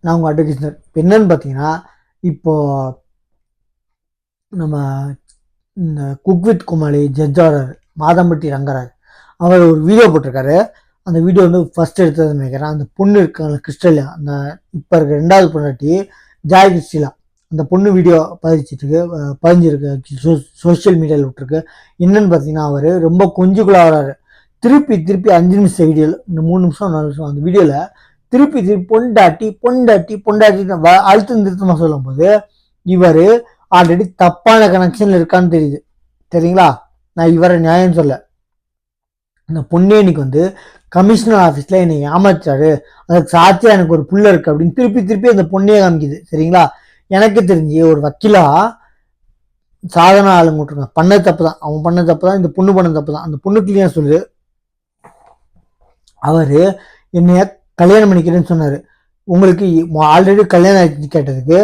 நான் உங்கள் அட்வொகேட் இப்போ என்னன்னு பார்த்தீங்கன்னா இப்போ நம்ம இந்த குக் வித் குமாளி ஜட்ஜாரர் மாதம்பட்டி ரங்கராஜ் அவர் ஒரு வீடியோ போட்டிருக்காரு. அந்த வீடியோ வந்து ஃபஸ்ட் எடுத்தது நினைக்கிறேன். அந்த பொண்ணு இருக்காங்க கிறிஸ்டலியா அந்த இப்போ இருக்க ரெண்டாவது பொண்ணாட்டி ஜாய் கிறிஸ்டிலா அந்த பொண்ணு வீடியோ பதிச்சிட்ருக்கு அஹ் பதிஞ்சிருக்கு சோஷியல் மீடியாவில் விட்டுருக்கு. என்னன்னு பார்த்தீங்கன்னா அவர் ரொம்ப கொஞ்சுக்குள்ள திருப்பி திருப்பி அஞ்சு நிமிஷம் வீடியோவில் இந்த மூணு நிமிஷம் நாலு நிமிஷம் அந்த வீடியோவில் திருப்பி திருப்பி பொண்டாட்டி பொண்டாட்டி பொண்டாட்டி அழுத்தம் திருத்தமாக சொல்லும்போது இவர் ஆல்ரெடி தப்பான கனெக்ஷன்ல இருக்கான்னு தெரியுது. சரிங்களா? நான் இவரை நியாயம் சொல்ல. அந்த பொண்ணே இன்னைக்கு வந்து கமிஷனர் ஆஃபீஸில் என்னை ஏமாச்சாரு அதுக்கு சாத்தியா எனக்கு ஒரு புள்ள இருக்கு அப்படின்னு திருப்பி திருப்பி அந்த பொண்ணே காமிக்குது. சரிங்களா? எனக்கு தெரிஞ்சு ஒரு வக்கீலா சாதனை ஆளுங்க விட்டுருங்க பண்ண தப்பு தான் அவன் பண்ண தப்பு தான் இந்த பொண்ணு பண்ண தப்பு தான் அந்த பொண்ணு சொல்லு? அவரு என்னைய கல்யாணம் பண்ணிக்கிறேன்னு சொன்னார். உங்களுக்கு ஆல்ரெடி கல்யாணம் ஆயிடுச்சு கேட்டதுக்கு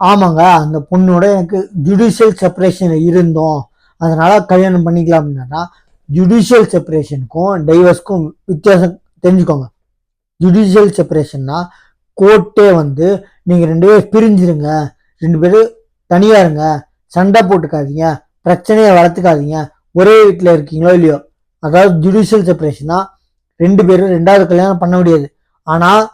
ஆமாங்க அந்த பொண்ணோட எனக்கு ஜுடிஷியல் செப்பரேஷன் இருந்தோம். அதனால கல்யாணம் பண்ணிக்கலாம் அப்படின்னா ஜுடிஷியல் செப்பரேஷனுக்கும் டைவர்ஸ்க்கும் வித்தியாசம் தெரிஞ்சுக்கோங்க. ஜுடிஷியல் செப்பரேஷன்னா கோர்ட்டே வந்து நீங்கள் ரெண்டு பேரும் பிரிஞ்சிருங்க. ரெண்டு பேரும் தனியாக இருங்க. சண்டை போட்டுக்காதீங்க. பிரச்சனையை வளர்த்துக்காதீங்க. ஒரே வீட்டில் இருக்கீங்களோ இல்லையோ. அதாவது ஜுடிஷியல் செப்பரேஷன்னா ரெண்டு பேரும் ரெண்டாவது கல்யாணம் பண்ண முடியாது. ஆனால்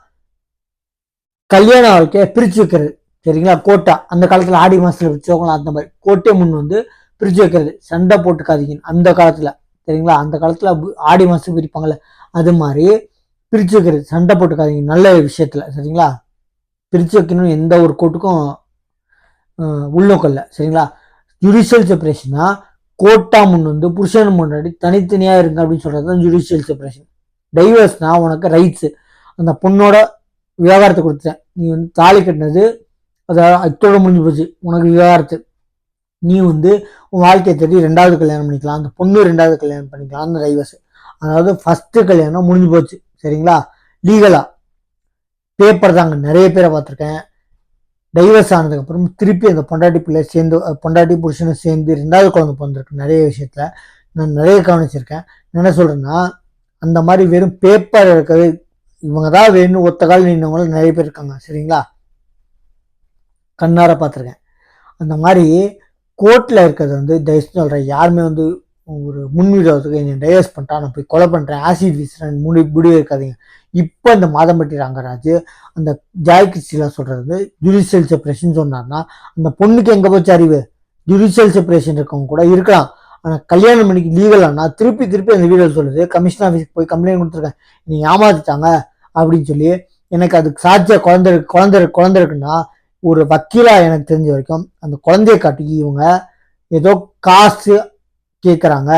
கல்யாண வாழ்க்கையை பிரித்து வைக்கிறது சரிங்களா? கோட்டா. அந்த காலத்தில் ஆடி மாதத்தில் வச்சவங்களா அந்த மாதிரி. கோட்டை முன் வந்து பிரித்து வைக்கிறது. சண்டை போட்டுக்காதீங்க அந்த காலத்தில் சரிங்களா? அந்த காலத்தில் ஆடி மாதம் பிரிப்பாங்கல்ல அது மாதிரி பிரித்து வைக்கிறது. சண்டை போட்டுக்காதீங்க நல்ல விஷயத்தில் சரிங்களா? பிரித்து வைக்கணும்னு எந்த ஒரு கோட்டுக்கும் உள்நோக்கம் சரிங்களா? ஜுடிஷியல் செப்பரேஷனா கோட்டா முன் வந்து புருஷன் முன்னாடி தனித்தனியாக இருங்க அப்படின்னு சொல்கிறது தான் ஜுடிஷியல் செப்பரேஷன் டைவர்ஸ்னால் உனக்கு ரைட்ஸு அந்த பொண்ணோட விவகாரத்தை கொடுத்துட்டேன். நீ வந்து தாலி கட்டினது அதாவது அத்தோட முடிஞ்சு போச்சு. உனக்கு விவகாரத்து. நீ வந்து உன் வாழ்க்கையை தேடி ரெண்டாவது கல்யாணம் பண்ணிக்கலாம். அந்த பொண்ணு ரெண்டாவது கல்யாணம் பண்ணிக்கலாம் அந்த டைவர்ஸ் அதாவது ஃபஸ்ட்டு கல்யாணம் முடிஞ்சு போச்சு. சரிங்களா? லீகலாக பேப்பர் தாங்க நிறைய பேரை பார்த்துருக்கேன். டைவர்ஸ் ஆனதுக்கப்புறம் திருப்பி அந்த பொண்டாட்டி பிள்ளை சேர்ந்து பொண்டாட்டி புருஷனை சேர்ந்து ரெண்டாவது குழந்தை பிறந்திருக்கு. நிறைய விஷயத்தில். நான் நிறைய கவனிச்சிருக்கேன். என்ன சொல்கிறேன்னா அந்த மாதிரி வெறும் பேப்பர் இருக்கிறது இவங்க தான் வேணும் ஒத்த கால் நின்றவங்களும் நிறைய பேர் இருக்காங்க சரிங்களா? கண்ணார பார்த்துருக்கேன். அந்த மாதிரி கோர்ட்டில் இருக்கிறது வந்து தயவுசு சொல்கிறேன் யாருமே வந்து ஒரு முன்விரோதத்துக்கு என்னை டைவர்ஸ் பண்ணிட்டா நான் போய் கொலை பண்ணுறேன் ஆசிட் வீசுறேன் முடி முடிவு இருக்காதீங்க இப்போ இந்த மாதம்பட்டி ரங்கராஜ் அந்த ஜாய் கிறிஸ்டிலாம் சொல்கிறது ஜுடிஷியல் செப்பரேஷன் சொன்னார்னா அந்த பொண்ணுக்கு எங்கே போச்சு அறிவு? ஜுடிஷியல் செப்பரேஷன் இருக்கவங்க கூட இருக்கலாம். ஆனால் கல்யாணம் பண்ணிக்கு லீகலானா திருப்பி திருப்பி அந்த வீடியோ சொல்லுது கமிஷன் ஆஃபீஸ்க்கு போய் கம்ப்ளைண்ட் கொடுத்துருக்கேன். நீ ஏமாத்திட்டாங்க அப்படின்னு சொல்லி எனக்கு அதுக்கு சாட்சியா குழந்தை குழந்தை குழந்தை இருக்குன்னா ஒரு வக்கீலா எனக்கு தெரிஞ்ச வரைக்கும் அந்த குழந்தைய காட்டி இவங்க ஏதோ காசு கேட்குறாங்க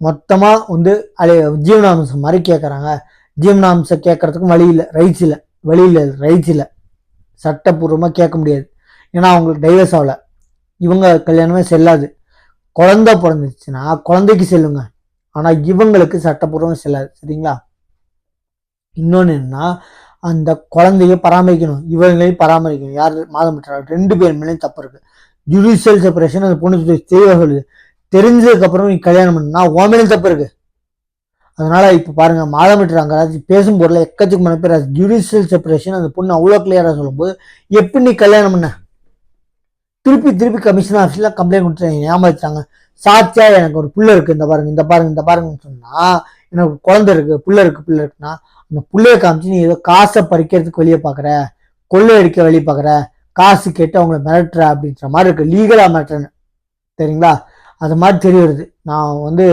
மொத்தமாக வந்து அலைய ஜீவனாம்சம் மாதிரி கேட்குறாங்க ஜீவனாம்சம் கேட்கறதுக்கும் வழி இல்லை ரைட்ஸ் இல்லை. வழி இல்லை ரைட்ஸ் இல்லை. சட்டப்பூர்வமாக கேட்க முடியாது. ஏன்னா அவங்களுக்கு டைவர்ஸ் ஆகலை. இவங்க கல்யாணமே செல்லாது. குழந்த பிறந்துச்சுன்னா குழந்தைக்கு செல்லுங்க. ஆனால் இவங்களுக்கு சட்டப்பூர்வம் செல்லாது. சரிங்களா? இன்னொன்று என்னன்னா அந்த குழந்தைய பராமரிக்கணும். இவங்களையும் பராமரிக்கணும். யார் மாதம் பெற்றாலும் ரெண்டு பேர் மேலேயும் தப்பு இருக்கு. ஜுடிஷியல் செப்பரேஷன் அந்த பொண்ணு தெ- தெளிவாக சொல்லுது. நீ கல்யாணம் பண்ணா உன் மேலேயும் தப்பு இருக்கு. அதனால இப்போ பாருங்க மாதம் பெற்றாங்க பேசும் பொருள் எக்கச்சக்கமான பேர். ஜுடிஷியல் செப்பரேஷன் அந்த பொண்ணு அவ்வளோ கிளியராக சொல்லும்போது எப்படி நீ கல்யாணம் பண்ண? திருப்பி திருப்பி கமிஷன் ஆஃபீஸில் கம்ப்ளைண்ட் கொடுத்து ஏமாத்தாங்க சாத்தியா எனக்கு ஒரு புள்ள இருக்கு இந்த பாருங்க இந்த பாருங்க இந்த பாருங்கன்னு சொன்னா எனக்கு குழந்தை இருக்கு புள்ள இருக்கு புள்ள இருக்குன்னா அந்த புள்ளையை காமிச்சு நீ ஏதோ காசை பறிக்கிறதுக்கு வெளியே பார்க்குற கொள்ளை அடிக்க வெளியே பார்க்குற காசு கேட்டு அவங்கள மிரட்டுற அப்படின்ற மாதிரி இருக்கு. லீகலாக மிரட்டுறேன்னு. சரிங்களா? அது மாதிரி தெரிய வருது. நான் வந்து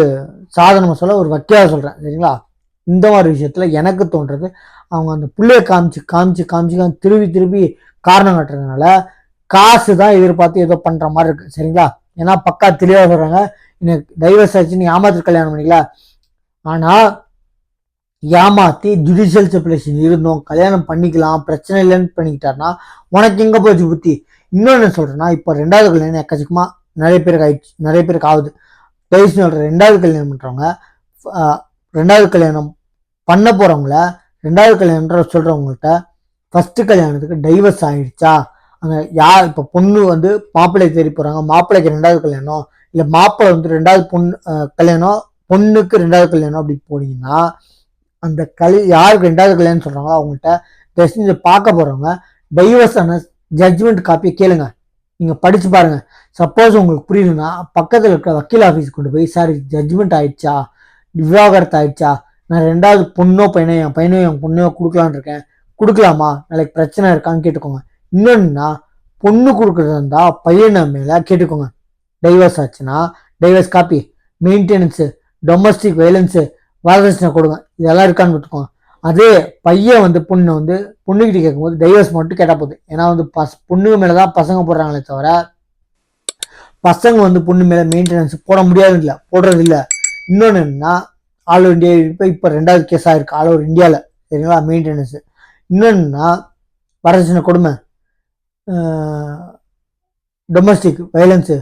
சாதனமாக சொல்ல ஒரு வக்கீலா சொல்கிறேன் சரிங்களா? இந்த மாதிரி விஷயத்தில் எனக்கு தோன்றது அவங்க அந்த பிள்ளையை காமிச்சு காமிச்சு காமிச்சு காமிச்சு திருப்பி திருப்பி காரணம் காட்டுறதுனால காசு தான் எதிர்பார்த்து ஏதோ பண்ற மாதிரி இருக்கு சரிங்களா? ஏன்னா பக்கா தெளிவா சொல்றாங்க. எனக்கு டைவர்ஸ் ஆச்சு நீ ஏமாத்து கல்யாணம் பண்ணிக்கல. ஆனா ஏமாத்தி ஜுடிஷியல் செப்பரேஷன் இருந்தோம் கல்யாணம் பண்ணிக்கலாம் பிரச்சனை இல்லைன்னு பண்ணிக்கிட்டாருன்னா உனக்கு எங்க போச்சு புத்தி? இன்னொன்னு சொல்கிறேன்னா சொல்றேன்னா இப்போ ரெண்டாவது கல்யாணம் எக்கச்சக்கமா நிறைய பேருக்கு ஆயிடுச்சு நிறைய பேருக்கு ஆகுது. பேசி சொல்றேன் ரெண்டாவது கல்யாணம் பண்றவங்க ரெண்டாவது கல்யாணம் பண்ண போறவங்கள ரெண்டாவது கல்யாணம் சொல்றவங்கள்ட்ட ஃபர்ஸ்ட் கல்யாணத்துக்கு டைவர்ஸ் ஆயிடுச்சா? அங்கே யார் இப்போ பொண்ணு வந்து மாப்பிள்ளை தேடி போகிறாங்க மாப்பிள்ளைக்கு ரெண்டாவது கல்யாணம். இல்லை மாப்பிள்ளை வந்து ரெண்டாவது பொண்ணு கல்யாணம் பொண்ணுக்கு ரெண்டாவது கல்யாணம் அப்படி போனீங்கன்னா அந்த கல் யாருக்கு ரெண்டாவது கல்யாணம் சொல்கிறாங்களோ அவங்கள்ட்ட தயவு பார்க்க போகிறவங்க டைவர்ஸ் ஆன ஜட்ஜ்மெண்ட் காப்பியை கேளுங்க. நீங்கள் படித்து பாருங்கள் சப்போஸ் உங்களுக்கு புரியுதுன்னா பக்கத்தில் இருக்கிற வக்கீல் ஆஃபீஸ் கொண்டு போய் சார் ஜட்ஜ்மெண்ட் ஆயிடுச்சா? விவாகரத்து ஆயிடுச்சா? நான் ரெண்டாவது பொண்ணோ பையனோ என் பையனோ என் பொண்ணையோ கொடுக்கலான்னு இருக்கேன். கொடுக்கலாமா? நாளைக்கு பிரச்சனை இருக்கான்னு கேட்டுக்கோங்க. இன்னொன்னா பொண்ணு கொடுக்குறதா இருந்தா பையனை மேலே கேட்டுக்கோங்க. டைவர்ஸ் ஆச்சுன்னா divorce copy maintenance domestic violence வரதட்சணை கொடுங்க. இதெல்லாம் இருக்கான்னு பார்த்துக்கோங்க அதே பையன் வந்து பொண்ணை வந்து பொண்ணுக்கிட்ட கேட்கும்போது டைவர்ஸ் மட்டும் கேட்டால் போதும். ஏன்னா வந்து பஸ் பொண்ணுங்க மேலே தான் பசங்க போடுறாங்களே தவிர பசங்க வந்து பொண்ணு மேலே மெயின்டெனன்ஸ் போட முடியாது இல்லை போடுறது இல்லை இன்னொன்று என்னன்னா ஆல் ஓவர் இந்தியா இப்போ இப்போ ரெண்டாவது கேஸாக இருக்குது ஆல் ஓவர் இந்தியாவில் சரிங்களா? மெயின்டெனன்ஸு இன்னொன்னா வரதட்சணை கொடுமை. டொமஸ்டிக் வயலன்ஸு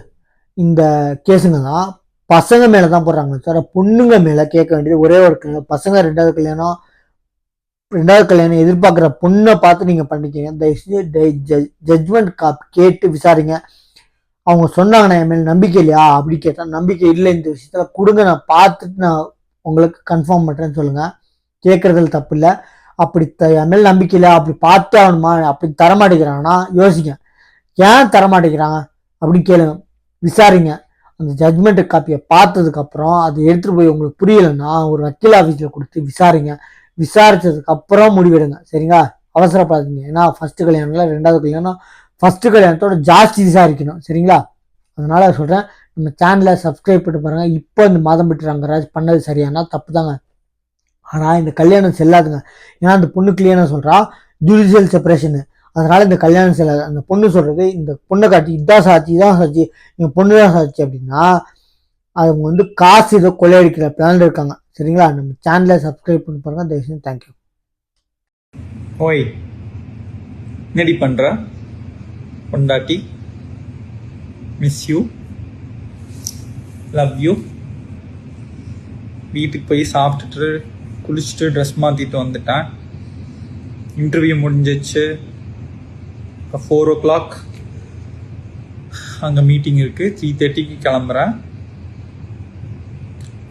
இந்த கேஸுங்கெல்லாம் பசங்க மேலே தான் போடுறாங்க. சார் பொண்ணுங்க மேலே கேட்க வேண்டியது ஒரே ஒரு கல்யாணம். பசங்க ரெண்டாவது கல்யாணம் ரெண்டாவது கல்யாணம் எதிர்பார்க்குற பொண்ணை பார்த்து நீங்கள் பண்ணிக்கங்க. தயவுசெய்து ஜட்ஜ்மெண்ட் காப் கேட்டு விசாரிங்க. அவங்க சொன்னாங்கன்னா என் மேலே நம்பிக்கை இல்லையா? அப்படி கேட்டால் நம்பிக்கை இல்லை இந்த விஷயத்தில். கொடுங்க நான் பார்த்துட்டு நான் உங்களுக்கு கன்ஃபார்ம் பண்ணுறேன்னு சொல்லுங்கள் கேட்குறதுல தப்பு இல்லை. அப்படி த என் மேல் நம்பிக்கை இல்லை அப்படி பார்த்து ஆகணுமா அப்படி தரமாட்டேங்கிறாங்கன்னா யோசிங்க. ஏன் தரமாட்டேங்கிறாங்க? அப்படின்னு கேளுங்க. விசாரிங்க. அந்த ஜட்மெண்ட் காப்பியை பார்த்ததுக்கப்புறம் அது எடுத்துகிட்டு போய் உங்களுக்கு புரியலைன்னா ஒரு வக்கீல் ஆஃபீஸில் கொடுத்து விசாரிங்க. விசாரித்ததுக்கப்புறம் முடிவெடுங்க. சரிங்களா? அவசரப்படாதீங்க. ஏன்னா ஃபஸ்ட்டு கல்யாணம்ல ரெண்டாவது கல்யாணம் ஃபஸ்ட்டு கல்யாணத்தோட ஜாஸ்தி விசாரிக்கணும். சரிங்களா? அதனால சொல்கிறேன் நம்ம சேனலை சப்ஸ்கிரைப் பண்ணி பாருங்கள் இப்போ இந்த மாதம் விட்டு ரங்கராஜ் பண்ணது சரியானா தப்பு தாங்க ஆனால் இந்த கல்யாணம் செல்லாதுங்க. ஏன்னா அந்த பொண்ணு கிளியராக சொல்கிறா ஜுடிஷியல் செப்பரேஷனு அதனால் இந்த கல்யாணம் செல்லாது. அந்த பொண்ணு சொல்கிறது இந்த பொண்ணை காட்டி இதான் சாட்சி இதான் சாட்சி எங்கள் பொண்ணு தான் சாட்சி அப்படின்னா அவங்க வந்து காசு ஏதோ கொள்ளையடிக்கிற பிளான் இருக்காங்க. சரிங்களா? நம்ம சேனலை சப்ஸ்கிரைப் பண்ணி பாருங்க. தயவுசெய்து தேங்க்யூ ஓய் என்னடி பண்ணுற பொண்டாட்டி மிஸ் யூ லவ் யூ வீட்டுக்கு போய் சாப்பிட்டுட்டு குளிச்சுட்டு ட்ரெஸ் மாற்றிட்டு வந்துட்டேன். இன்டர்வியூ முடிஞ்சிச்சு. ஃபோர் ஓ கிளாக் அங்கே மீட்டிங் இருக்குது த்ரீ தேர்ட்டிக்கு கிளம்புறேன்.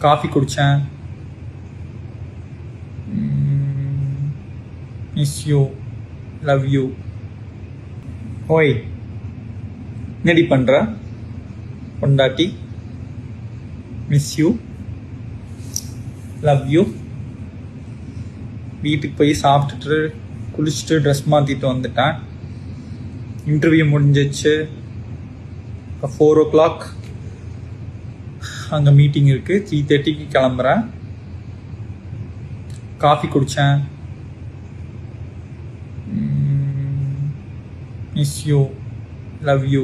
காஃபி குடித்தேன் மிஸ் யூ லவ் யூ ஓய் என்னடி பண்ணுற பொண்டாட்டி. மிஸ் யூ லவ் யூ வீட்டுக்கு போய் சாப்பிட்டுட்டு குளிச்சுட்டு ட்ரெஸ் மாற்றிட்டு வந்துட்டேன். இன்டர்வியூ முடிஞ்சிச்சு. இப்போ ஃபோர் ஓ கிளாக் அங்கே மீட்டிங் இருக்குது த்ரீ தேர்ட்டிக்கு கிளம்புறேன். காஃபி குடித்தேன் மிஸ் யூ லவ் யூ